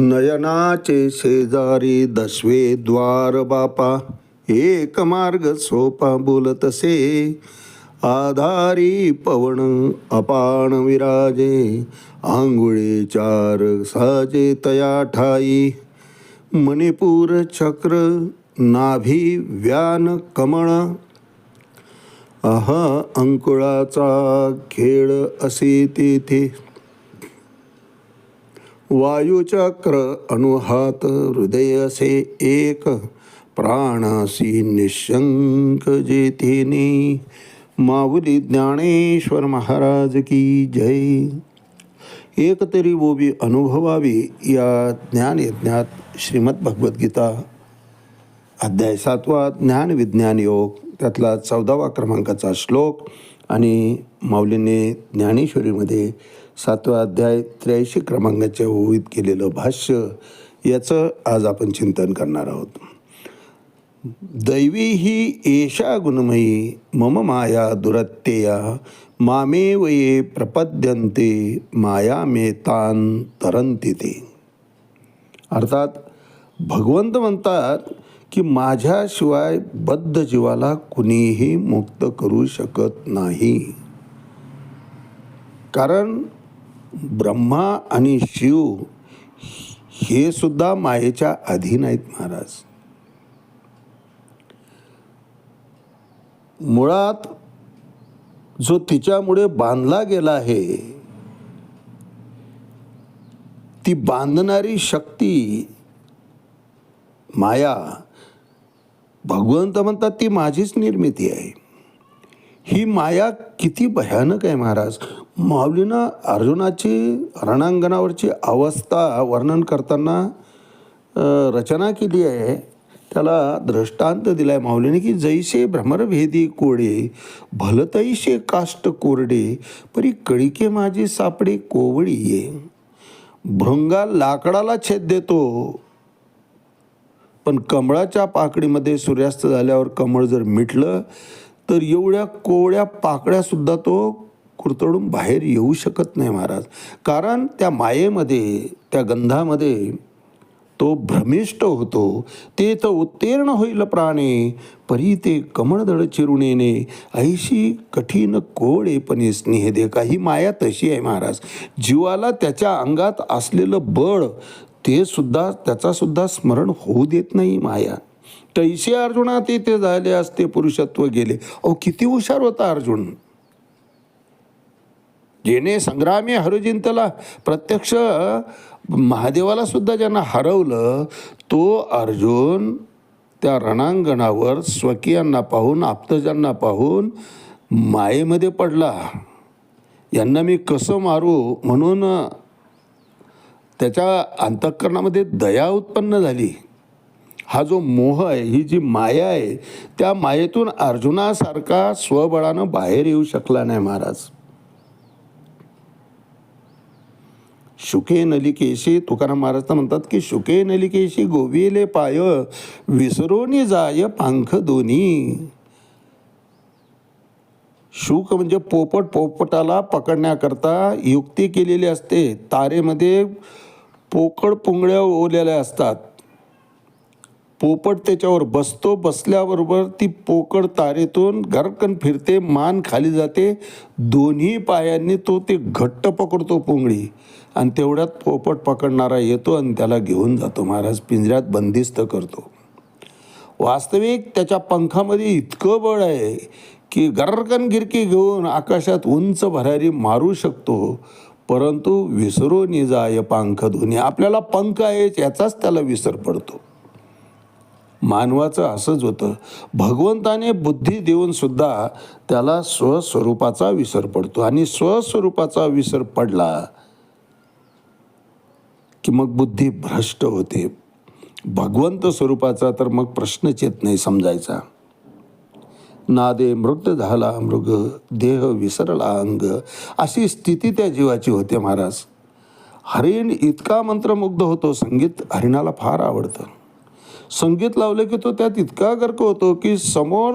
नयनाचे शेजारी दशवे द्वार बापा एक मार्ग सोपा बोलतसे आधारी पवन अपान विराजे आंघोळे चार साजे तया ठाई. मणिपूर चक्र नाभी व्यान कमळ. आहा अंकुळाचा खेळ असे तेथे. वायुचक्र अनुहात हृदय असे एक प्राणासी निशंक जेथेने माऊली ज्ञानेश्वर महाराज की जय। एकतरी तरी अनुभवावी या ज्ञानयज्ञात श्रीमद भगवद्गीता अध्याय सातवा ज्ञान विज्ञान योग त्यातला चौदावा क्रमांकाचा श्लोक आणि माऊलीने ज्ञानेश्वरीमध्ये सातवा अध्याय त्र्याऐंशी क्रमांकाच्या ओळीत केलेलं भाष्य याचं आज आपण चिंतन करणार आहोत. दैवी ही एषा गुणमयी मम माया दुरत्यया मामेव ये प्रपद्यन्ते माया मे तान तरंती ते. अर्थात भगवंत म्हणतात की माझ्याशिवाय बद्ध जीवाला कुणीही मुक्त करू शकत नाही. कारण ब्रह्मा आणि शिव हे सुद्धा मायेच्या अधीन आहेत महाराज. मुळात जो तिच्यामुळे बांधला गेला आहे ती बांधणारी शक्ती माया भगवंत म्हणतात ती माझीच निर्मिती आहे. ही माया किती भयानक आहे महाराज. माऊलीनं अर्जुनाची रणांगणावरची अवस्था वर्णन करताना रचना केली आहे. त्याला दृष्टांत दिलाय माऊलीने की जैसे भ्रमरभेदी कोडे भलतैसे काष्ट कोरडे परी कळिके माझी सापडे कोवळी ये. भृंगा लाकडाला छेद देतो पण कमळाच्या पाकडीमध्ये सूर्यास्त झाल्यावर कमळ जर मिटलं तर एवढ्या कोवळ्या पाकळ्यासुद्धा तो कुरतडून बाहेर येऊ शकत नाही महाराज. कारण त्या मायेमध्ये त्या गंधामध्ये तो भ्रमिष्ट होतो. ते तर उत्तीर्ण होईल प्राणे परी ते कमळदळ चिरून येणे. ऐशी कठीण कोळेपणे स्नेह दे. काही माया तशी आहे महाराज. जीवाला त्याच्या अंगात असलेलं बळ ते सुद्धा त्याचासुद्धा स्मरण होऊ देत नाही माया. तैसे अर्जुना ते झाले असते पुरुषत्व गेले. अहो किती हुशार होता अर्जुन. जेने संग्रामी हरजिंतला प्रत्यक्ष महादेवाला सुद्धा ज्यांना हरवलं तो अर्जुन त्या रणांगणावर स्वकीयांना पाहून आप्तजांना पाहून मायेमध्ये पडला. यांना मी कसं मारू? म्हणून त्याच्या अंतःकरणामध्ये दया उत्पन्न झाली. हा जो मोह आहे ही जी माया आहे त्या मायेतून अर्जुनासारखा स्वबळानं बाहेर येऊ शकला नाही महाराज. शुके नलिकेशी तुकाराम महाराज तर म्हणतात की शुके नलिकेशी गोविले पाय विसरोनी जाय पांख दोन्ही शुक म्हणजे पोपट पोपटाला पकडण्याकरता युक्ती केलेली असते. तारेमध्ये पोकळ पुंगळ्या ओलेल्या असतात. पोपट त्याच्यावर बसतो बसल्याबरोबर ती पोकळ तारेतून घरकन फिरते मान खाली जाते. दोन्ही पायांनी तो ते घट्ट पकडतो पुंगळी आणि तेवढ्यात पोपट पकडणारा येतो आणि त्याला घेऊन जातो. महाराज पिंजऱ्यात बंदिस्त करतो. वास्तविक त्याच्या पंखामध्ये इतकं बळ आहे की गर्रकन गिरकी घेऊन आकाशात उंच भरारी मारू शकतो. परंतु विसरू नि जाय पंख दोन्ही आपल्याला पंख आहे याचाच त्याला विसर पडतो. मानवाचं असंच होतं. भगवंताने बुद्धी देऊन सुद्धा त्याला स्वस्वरूपाचा विसर पडतो. आणि स्वस्वरूपाचा विसर पडला की मग बुद्धी भ्रष्ट होते. भगवंत स्वरूपाचा तर मग प्रश्नच येत नाही समजायचा. नादे मृत झाला मृग देह विसरला अंग. अशी स्थिती त्या जीवाची होते महाराज. हरिण इतका मंत्रमुग्ध होतो संगीत हरिणाला फार आवडतं. संगीत लावले की तो त्यात इतका गर्क होतो की समोर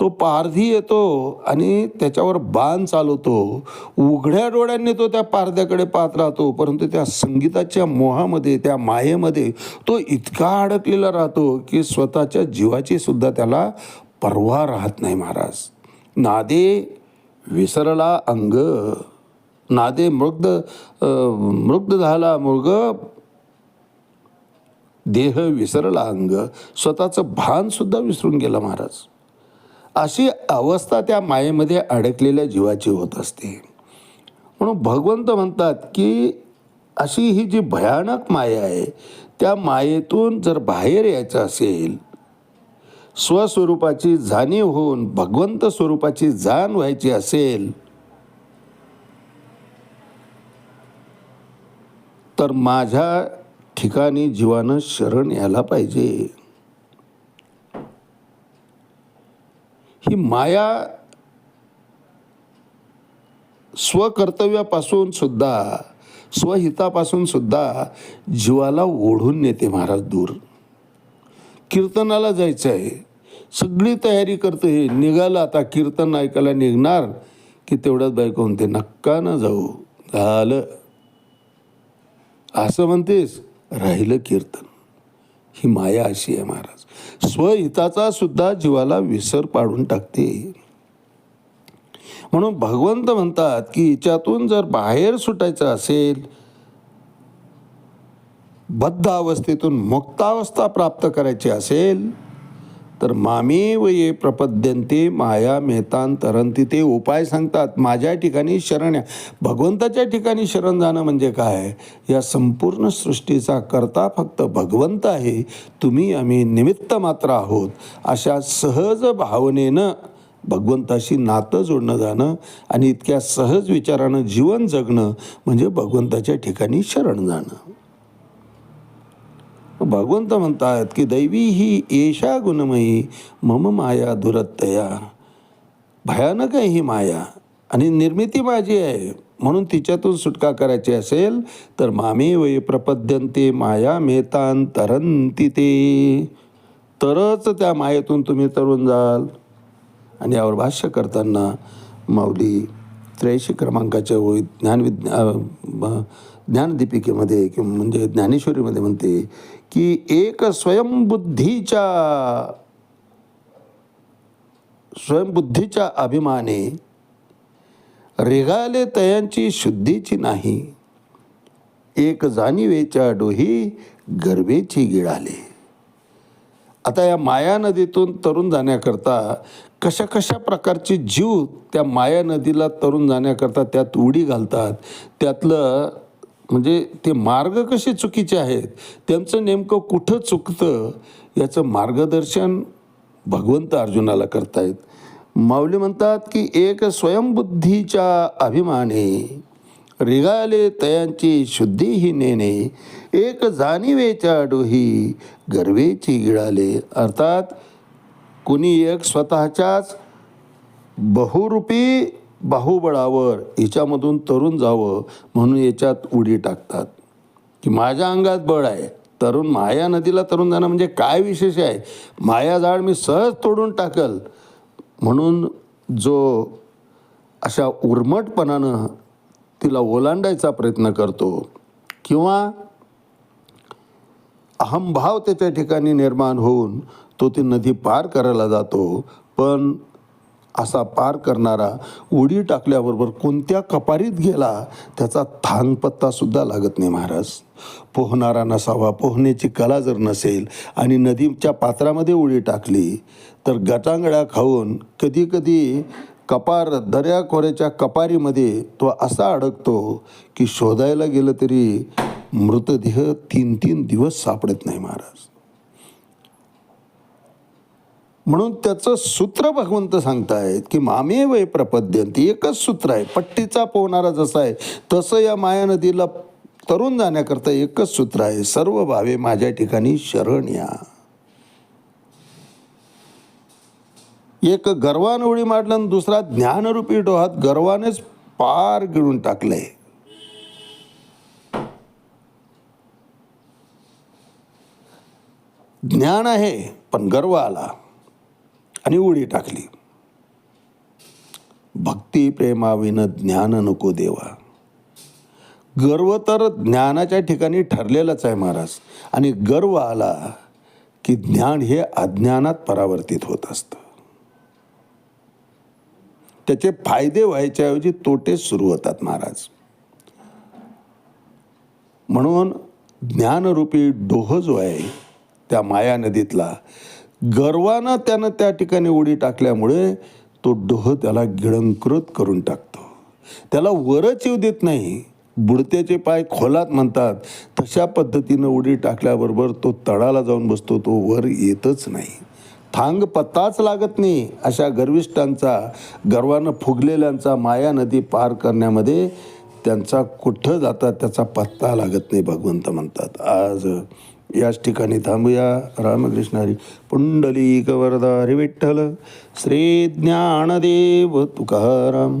तो पारधी येतो आणि त्याच्यावर बाण चालवतो. उघड्या डोळ्यांनी तो त्या पारध्याकडे पाहत राहतो परंतु त्या संगीताच्या मोहामध्ये त्या मायेमध्ये तो इतका अडकलेला राहतो की स्वतःच्या जीवाची सुद्धा त्याला पर्वा राहत नाही महाराज. नादे विसरला अंग. नादे मृग्ध मृग्ध झाला मृग देह विसरला अंग स्वतःचं भानसुद्धा विसरून गेला महाराज. अशी अवस्था त्या मायेमध्ये अडकलेल्या जीवाची होत असते. म्हणून भगवंत म्हणतात की अशी ही जी भयानक माया आहे त्या मायेतून जर बाहेर यायचं असेल स्वस्वरूपाची जाणीव होऊन भगवंत स्वरूपाची जाण व्हायची असेल तर माझ्या ठिकाणी जीवानं शरण यायला पाहिजे. ही माया स्वकर्तव्यापासून सुद्धा स्वहितापासून सुद्धा जीवाला ओढून नेते महाराज दूर. कीर्तनाला जायचं आहे सगळी तयारी करते. हे निघालं आता कीर्तन ऐकायला निघणार की तेवढ्याच बायको म्हणते नक्का ना जाऊ. झालं. असं म्हणतेस? राहिलं कीर्तन. ही माया अशी आहे महाराज. स्वहिताचा सुद्धा जीवाला विसर पाडून टाकते. म्हणून भगवंत म्हणतात की हिच्यातून जर बाहेर सुटायचं असेल बद्ध अवस्थेतून मुक्तावस्था प्राप्त करायची असेल तर मामे व ये प्रपद्यंते माया मेहतांतरंती ते उपाय सांगतात. माझ्या ठिकाणी शरण या. भगवंताच्या ठिकाणी शरण जाणं म्हणजे काय? या संपूर्ण सृष्टीचा करता फक्त भगवंत आहे. तुम्ही आम्ही निमित्त मात्र आहोत. अशा सहज भावनेनं भगवंताशी नातं जोडणं जाणं आणि इतक्या सहज विचारानं जीवन जगणं म्हणजे भगवंताच्या ठिकाणी शरण जाणं. भगवंत म्हणतात की दैवी ही येशा गुणमयी मम माया दुरत्तया. भयानक आहे ही माया. आणि निर्मिती माझी आहे. म्हणून तिच्यातून सुटका करायची असेल तर मामे वय प्रपद्यंते माया मेतान तरंती ते. तरच त्या मायेतून तुम्ही तरुण जाल. आणि यावर भाष्य करताना माऊली त्र्याऐंशी क्रमांकाच्या ओळीत ज्ञानविज्ञा अ, ज्ञानदीपिकेमध्ये किंवा म्हणजे ज्ञानेश्वरीमध्ये म्हणते की एक स्वयंबुद्धीच्या स्वयंबुद्धीच्या अभिमाने रेगाले तयांची शुद्धीची नाही एक जाणीवेच्या डोही गर्वेची गिळाले. आता या माया नदीतून तरुण जाण्याकरता कशा कशा प्रकारचे जीव त्या माया नदीला तरुण जाण्याकरता त्यात उडी घालतात? त्यातलं म्हणजे ते मार्ग कसे चुकीचे आहेत? त्यांचं नेमकं कुठं चुकतं? याचं मार्गदर्शन भगवंत अर्जुनाला करतायत. माऊली म्हणतात की एक स्वयंबुद्धीच्या अभिमाने रिगाले तयांची शुद्धी ही नेणे एक जाणीवेच्या डोही गर्वेची गिळाले. अर्थात कुणी एक स्वतःच्याच बहुरूपी बाहुबळावर हिच्यामधून तरुण जावं म्हणून याच्यात उडी टाकतात. की माझ्या अंगात बळ आहे. तरुण माया नदीला तरुण जाणं म्हणजे काय विशेष आहे? माया जाळ मी सहज तोडून टाकल. म्हणून जो अशा उर्मटपणानं तिला ओलांडायचा प्रयत्न करतो किंवा अहंभाव त्याच्या ठिकाणी निर्माण होऊन तो ती नदी पार करायला जातो. पण असा पार करणारा उडी टाकल्याबरोबर कोणत्या कपारीत गेला त्याचा थांगपत्तासुद्धा लागत नाही महाराज. पोहणारा नसावा पोहण्याची कला जर नसेल आणि नदीच्या पात्रामध्ये उडी टाकली तर गटांगड्या खाऊन कधी कधी कपार दर्याखोऱ्याच्या कपारीमध्ये तो असा अडकतो की शोधायला गेलं तरी मृतदेह तीन तीन दिवस सापडत नाही महाराज. म्हणून त्याचं सूत्र भगवंत सांगतायत की मामे वय प्रपद्यंती एकच सूत्र आहे पट्टीचा पोहणारा जसा आहे तसं या माया नदीला तरुण जाण्याकरता एकच सूत्र आहे सर्व भावे माझ्या ठिकाणी शरण या. एक गर्वानं उडी मारलं आणि दुसरा ज्ञानरूपी डोहात गर्वानेच पार गिळून टाकलंय. ज्ञान आहे पण गर्व आला आणि उडी टाकली. भक्ती प्रेमाविन ज्ञान नको देवा. गर्व तर ज्ञानाच्या ठिकाणी ठरलेलाच आहे महाराज. आणि गर्व आला की ज्ञान हे अज्ञानात परावर्तित होत असतं. त्याचे फायदे व्हायच्याऐवजी तोटेच सुरू होतात महाराज. म्हणून ज्ञानरूपी डोह जो आहे त्या माया नदीतला गर्वानं त्यानं त्या ठिकाणी उडी टाकल्यामुळे तो डोह त्याला गिळंकृत करून टाकतो. त्याला वरच येऊ देत नाही बुडत्याचे पाय खोलात म्हणतात. तशा पद्धतीनं उडी टाकल्याबरोबर तो तळाला जाऊन बसतो तो वर येतच नाही. थांग पत्ताच लागत नाही अशा गर्विष्ठांचा गर्वानं फुगलेल्यांचा माया नदी पार करण्यामध्ये त्यांचा कुठं जातात त्याचा पत्ता लागत नाही भगवंत म्हणतात. आज याच ठिकाणी थांबूया. रामकृष्णारी पुंडली पुंडलिक वरदारी विठ्ठल श्री ज्ञानदेव तुकाराम.